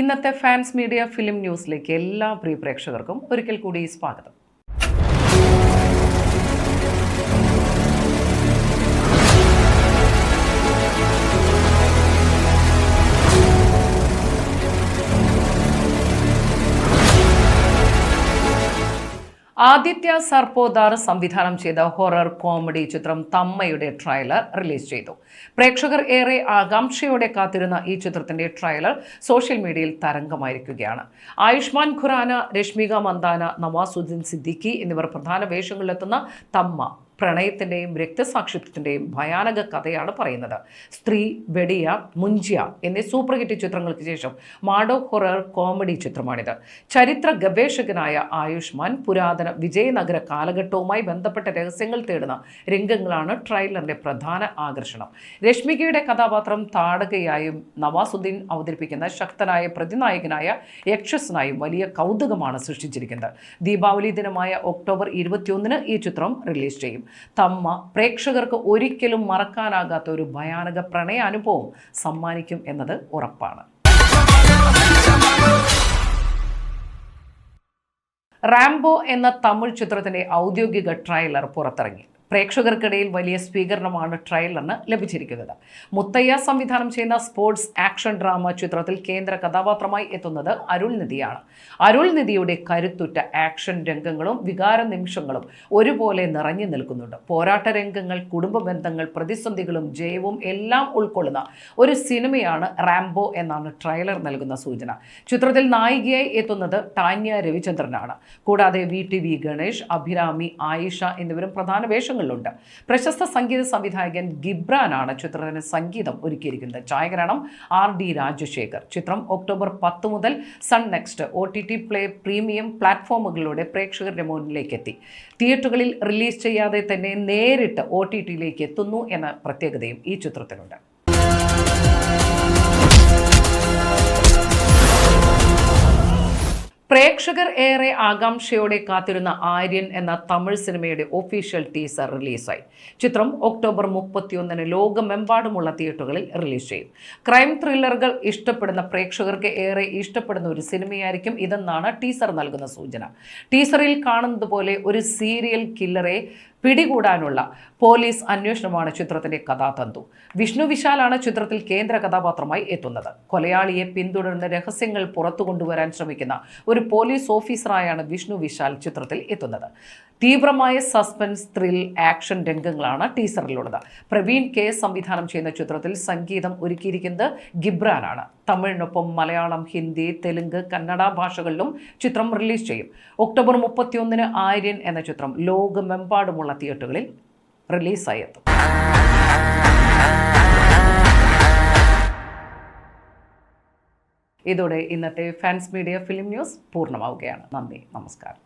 ഇന്നത്തെ fans media film ന്യൂസിലേക്ക് എല്ലാ പ്രിയ പ്രേക്ഷകർക്കും ഒരിക്കൽ കൂടി സ്വാഗതം. ആദിത്യ സർപ്പോദാർ സംവിധാനം ചെയ്ത ഹൊറർ കോമഡി ചിത്രം തമ്മയുടെ ട്രയലർ റിലീസ് ചെയ്തു. പ്രേക്ഷകർ ഏറെ ആകാംക്ഷയോടെ കാത്തിരുന്ന ഈ ചിത്രത്തിന്റെ ട്രയലർ സോഷ്യൽ മീഡിയയിൽ തരംഗമായിരിക്കുകയാണ്. ആയുഷ്മാൻ ഖുറാന രശ്മിക മന്ദാന നവാസുദ്ദീൻ സിദ്ദിഖി എന്നിവർ പ്രധാന വേഷങ്ങളിലെത്തുന്ന തമ്മ പ്രണയത്തിന്റെയും രക്തസാക്ഷിത്വത്തിന്റെയും ഭയാനക കഥയാണ് പറയുന്നത്. സ്ത്രീ വെടിയ മുഞ്ചിയ എന്നീ സൂപ്പർ ഹിറ്റ് ചിത്രങ്ങൾക്ക് ശേഷം മാഡോ ഹൊറർ കോമഡി ചിത്രമാണിത്. ചരിത്ര ഗവേഷകനായ ആയുഷ്മാൻ പുരാതന വിജയനഗര കാലഘട്ടവുമായി ബന്ധപ്പെട്ട രഹസ്യങ്ങൾ തേടുന്ന രംഗങ്ങളാണ് ട്രെയിലറിന്റെ പ്രധാന ആകർഷണം. രശ്മികയുടെ കഥാപാത്രം താടകയായും നവാസുദ്ദീൻ അവതരിപ്പിക്കുന്ന ശക്തനായ പ്രതിനായകനായ യക്ഷസനായും വലിയ കൗതുകമാണ് സൃഷ്ടിച്ചിരിക്കുന്നത്. ദീപാവലി ദിനമായ ഒക്ടോബർ ഇരുപത്തിയൊന്നിന് ഈ ചിത്രം റിലീസ് ചെയ്യും. തമ്മ പ്രേക്ഷകർക്ക് ഒരിക്കലും മറക്കാനാകാത്ത ഒരു ഭയാനക പ്രണയ അനുഭവം സമ്മാനിക്കും എന്നത് ഉറപ്പാണ്. റാംബോ എന്ന തമിഴ് ചിത്രത്തിന്റെ ഔദ്യോഗിക ട്രെയിലർ പുറത്തിറങ്ങി. പ്രേക്ഷകർക്കിടയിൽ വലിയ സ്വീകരണമാണ് ട്രailerന് ലഭിച്ചിരിക്കുന്നത്. മുത്തയ്യ സംവിധാനം ചെയ്യുന്ന സ്പോർട്സ് ആക്ഷൻ ഡ്രാമ ചിത്രത്തിൽ കേന്ദ്ര കഥാപാത്രമായി എത്തുന്നത് അരുൾനിധിയാണ് അരുൾനിധിയുടെ അരുൾ നിധിയുടെ കരുത്തുറ്റ ആക്ഷൻ രംഗങ്ങളും വികാര നിമിഷങ്ങളും ഒരുപോലെ നിറഞ്ഞു നിൽക്കുന്നുണ്ട്. പോരാട്ട രംഗങ്ങൾ കുടുംബ ബന്ധങ്ങൾ പ്രതിസന്ധികളും ജയവും എല്ലാം ഉൾക്കൊള്ളുന്ന ഒരു സിനിമയാണ് റാംബോ എന്നാണ് ട്രailer നൽകുന്ന സൂചന. ചിത്രത്തിൽ നായികയായി എത്തുന്നത് ടാന്യ രവിചന്ദ്രനാണ്. കൂടാതെ V T V Ganesh Abhirami Ayesha എന്നിവരും പ്രധാന വേഷങ്ങളുണ്ട് പ്രശസ്ത സംഗീത സംവിധായകൻ ഗിബ്രാനാണ് ചിത്രത്തിന് സംഗീതം ഒരുക്കിയിരിക്കുന്നത്. ഛായാഗ്രഹണം ആർ ഡി രാജശേഖർ. ചിത്രം ഒക്ടോബർ പത്ത് മുതൽ Sun NXT O T T play premium പ്ലാറ്റ്ഫോമുകളിലൂടെ പ്രേക്ഷകരുടെ മുന്നിലേക്ക് എത്തി തിയേറ്ററുകളിൽ റിലീസ് ചെയ്യാതെ തന്നെ നേരിട്ട് ഒ ടി ടിയിലേക്ക് എത്തുന്നു എന്ന പ്രത്യേകതയും ഈ ചിത്രത്തിനുണ്ട്. പ്രേക്ഷകർ ഏറെ ആകാംക്ഷയോടെ കാത്തിരുന്ന ആര്യൻ എന്ന തമിഴ് സിനിമയുടെ ഒഫീഷ്യൽ ടീസർ റിലീസായി ചിത്രം ഒക്ടോബർ മുപ്പത്തിയൊന്നിന് ലോകമെമ്പാടുമുള്ള തിയേറ്ററുകളിൽ റിലീസ് ചെയ്യും. ക്രൈം ത്രില്ലറുകൾ ഇഷ്ടപ്പെടുന്ന പ്രേക്ഷകർക്ക് ഏറെ ഇഷ്ടപ്പെടുന്ന ഒരു സിനിമയായിരിക്കും ഇതെന്നാണ് ടീസർ നൽകുന്ന സൂചന. ടീസറിൽ കാണുന്നത് പോലെ ഒരു സീരിയൽ കില്ലറെ പിടികൂടാനുള്ള പോലീസ് അന്വേഷണമാണ് ചിത്രത്തിന്റെ കഥാതന്തു. വിഷ്ണു വിശാലാണ് ചിത്രത്തിൽ കേന്ദ്ര കഥാപാത്രമായി എത്തുന്നത്. കൊലയാളിയെ പിന്തുടർന്ന് രഹസ്യങ്ങൾ പുറത്തു കൊണ്ടുവരാൻ ശ്രമിക്കുന്ന ഒരു പോലീസ് ഓഫീസറായാണ് വിഷ്ണു വിശാൽ ചിത്രത്തിൽ എത്തുന്നത്. തീവ്രമായ സസ്പെൻസ് ത്രിൽ ആക്ഷൻ രംഗങ്ങളാണ് ടീസറിലുള്ളത്. പ്രവീൺ കെ. സംവിധാനം ചെയ്യുന്ന ചിത്രത്തിൽ സംഗീതം ഒരുക്കിയിരിക്കുന്നത് ഗിബ്രാനാണ്. തമിഴിനൊപ്പം മലയാളം ഹിന്ദി തെലുങ്ക് കന്നഡ ഭാഷകളിലും ചിത്രം റിലീസ് ചെയ്യും. ഒക്ടോബർ മുപ്പത്തിയൊന്നിന് ആര്യൻ എന്ന ചിത്രം ലോകമെമ്പാടുമുള്ള തിയേറ്ററുകളിൽ റിലീസായി ഇതോടെ ഇന്നത്തെ ഫാൻസ് മീഡിയ ഫിലിം ന്യൂസ് പൂർണമാവുകയാണ്. നന്ദി നമസ്കാരം.